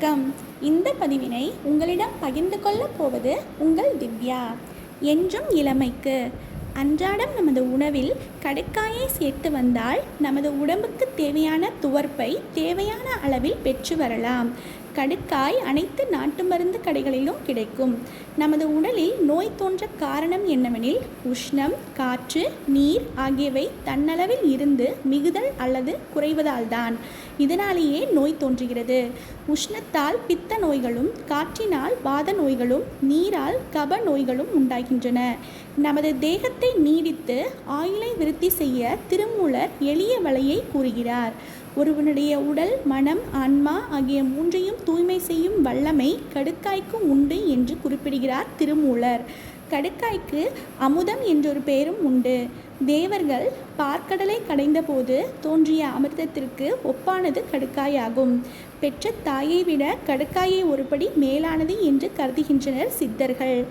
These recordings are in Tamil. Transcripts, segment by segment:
வணக்கம். இந்த பதிவினை உங்களிடம் பகிர்ந்து கொள்ளப் போவது உங்கள் திவ்யா. என்றும் இளமைக்கு. அன்றாடம் நமது உணவில் கடுக்காயை சேர்த்து வந்தால் நமது உடம்புக்கு தேவையான துவர்ப்பை தேவையான அளவில் பெற்று வரலாம். கடுக்காய் அனைத்து நாட்டு மருந்து கடைகளிலும் கிடைக்கும். நமது உடலில் நோய் தோன்ற காரணம் என்னவெனில் உஷ்ணம் காற்று நீர் ஆகியவை தன்னளவில் இருந்து மிகுதல் அல்லது குறைவதால் தான் இதனாலேயே நோய் தோன்றுகிறது. உஷ்ணத்தால் பித்த நோய்களும் காற்றினால் வாத நோய்களும் நீரால் கப நோய்களும் உண்டாகின்றன. நமது தேகத்தை நீடித்து ஆயுளை விருத்தி செய்ய திருமூலர் எளிய வலையை கூறுகிறார். ஒருவனுடைய உடல் மனம் ஆன்மா ஆகிய மூன்றையும் தூய்மை செய்யும் வல்லமை கடுக்காய்க்கு உண்டு என்று குறிப்பிடுகிறார் திருமூலர். கடுக்காய்க்கு அமுதம் என்றொரு பெயரும் உண்டு. தேவர்கள் பார்க்கடலை கடைந்தபோது தோன்றிய அமிர்தத்திற்கு ஒப்பானது கடுக்காயாகும். பெற்ற தாயை விட கடுக்காயை ஒருபடி மேலானது என்று கருதுகின்றனர் சித்தர்கள்.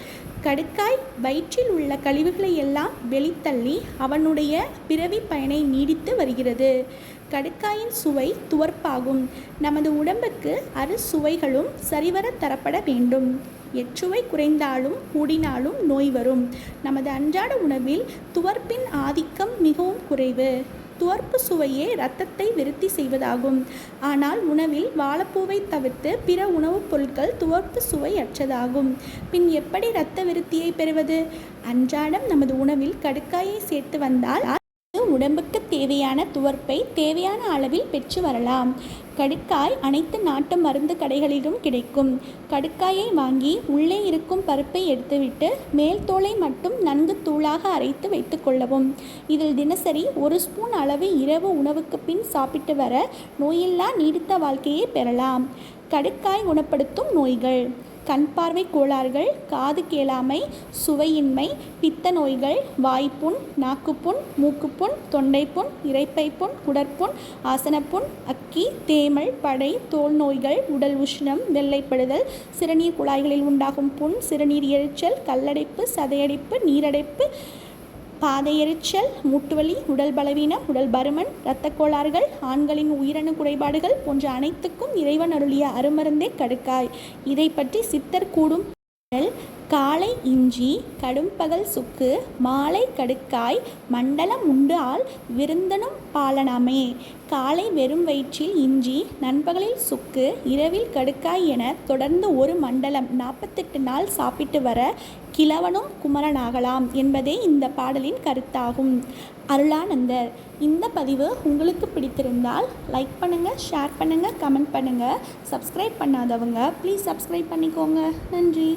கடுக்காய் வயிற்றில் உள்ள கழிவுகளை எல்லாம் வெளித்தள்ளி அவனுடைய பிறவி பயனை நீடித்து வருகிறது. கடுக்காயின் சுவை துவர்ப்பாகும். நமது உடம்புக்கு அறு சுவைகளும் சரிவர தரப்பட வேண்டும். எச்சுவை குறைந்தாலும் கூடினாலும் நோய் வரும். நமது அன்றாட உணவில் துவர்ப்பின் ஆதிக்கம் மிகவும் குறைவு. துவர்ப்பு சுவையே இரத்தத்தை விருத்தி செய்வதாகும். ஆனால் உணவில் வாழைப்பூவை தவிர்த்து பிற உணவுப் பொருட்கள் துவர்ப்பு சுவை அற்றதாகும். பின் எப்படி இரத்த விருத்தியை பெறுவது? அன்றாடம் நமது உணவில் கடுக்காயை சேர்த்து வந்தால் உடம்புக்கு தேவையான துவர்ப்பை தேவையான அளவில் பெற்று வரலாம். கடுக்காய் அனைத்து நாட்டு மருந்து கடைகளிலும் கிடைக்கும். கடுக்காயை வாங்கி உள்ளே இருக்கும் பருப்பை எடுத்துவிட்டு மேல் தோலை மட்டும் நன்கு தூளாக அரைத்து வைத்துக்கொள்ளவும் இதில் தினசரி ஒரு ஸ்பூன் அளவு இரவு உணவுக்கு பின் சாப்பிட்டு வர நோயில்லா நீடித்த வாழ்க்கையை பெறலாம். கடுக்காய் குணப்படுத்தும் நோய்கள். கண் பார்வை கோளாறுகள் காது கேளாமை சுவையின்மை பித்த நோய்கள் வாய்ப்புண் நாக்குப்புண் மூக்குப்புண் தொண்டைப்புண் இறைப்பைப்புண் குடற்புண் ஆசனப்புண் அக்கி தேமல் படை தோல் நோய்கள் உடல் உஷ்ணம் வெள்ளைப்படுதல் சிறுநீர் குழாய்களில் உண்டாகும் புண் சிறுநீர் எரிச்சல் கல்லடைப்பு சதையடைப்பு நீரடைப்பு பாதை எரிச்சல் மூட்டுவலி உடல் பலவீனம் உடல் பருமன் இரத்த கோளாறுகள் ஆண்களின் உயிரணு குறைபாடுகள் போன்ற அனைத்துக்கும் இறைவன் அருளிய அருமருந்தே கடுக்காய். இதை பற்றி சித்தர் கூடும் காலை இஞ்சி கடும்பகல் சுக்கு மாலை கடுக்காய் மண்டலம் உண்டால் விருந்தனும் பாலனாமே. காலை வெறும் வயிற்றில் இஞ்சி நண்பகலில் சுக்கு இரவில் கடுக்காய் என தொடர்ந்து ஒரு மண்டலம் நாற்பத்தெட்டு நாள் சாப்பிட்டு வர கிழவனும் குமரனாகலாம் என்பதே இந்த பாடலின் கருத்தாகும். அருளானந்தர் இந்த பதிவு உங்களுக்கு பிடித்திருந்தால் லைக் பண்ணுங்கள் ஷேர் பண்ணுங்கள் கமெண்ட் பண்ணுங்கள் சப்ஸ்கிரைப் பண்ணாதவங்க ப்ளீஸ் சப்ஸ்கிரைப் பண்ணிக்கோங்க. நன்றி.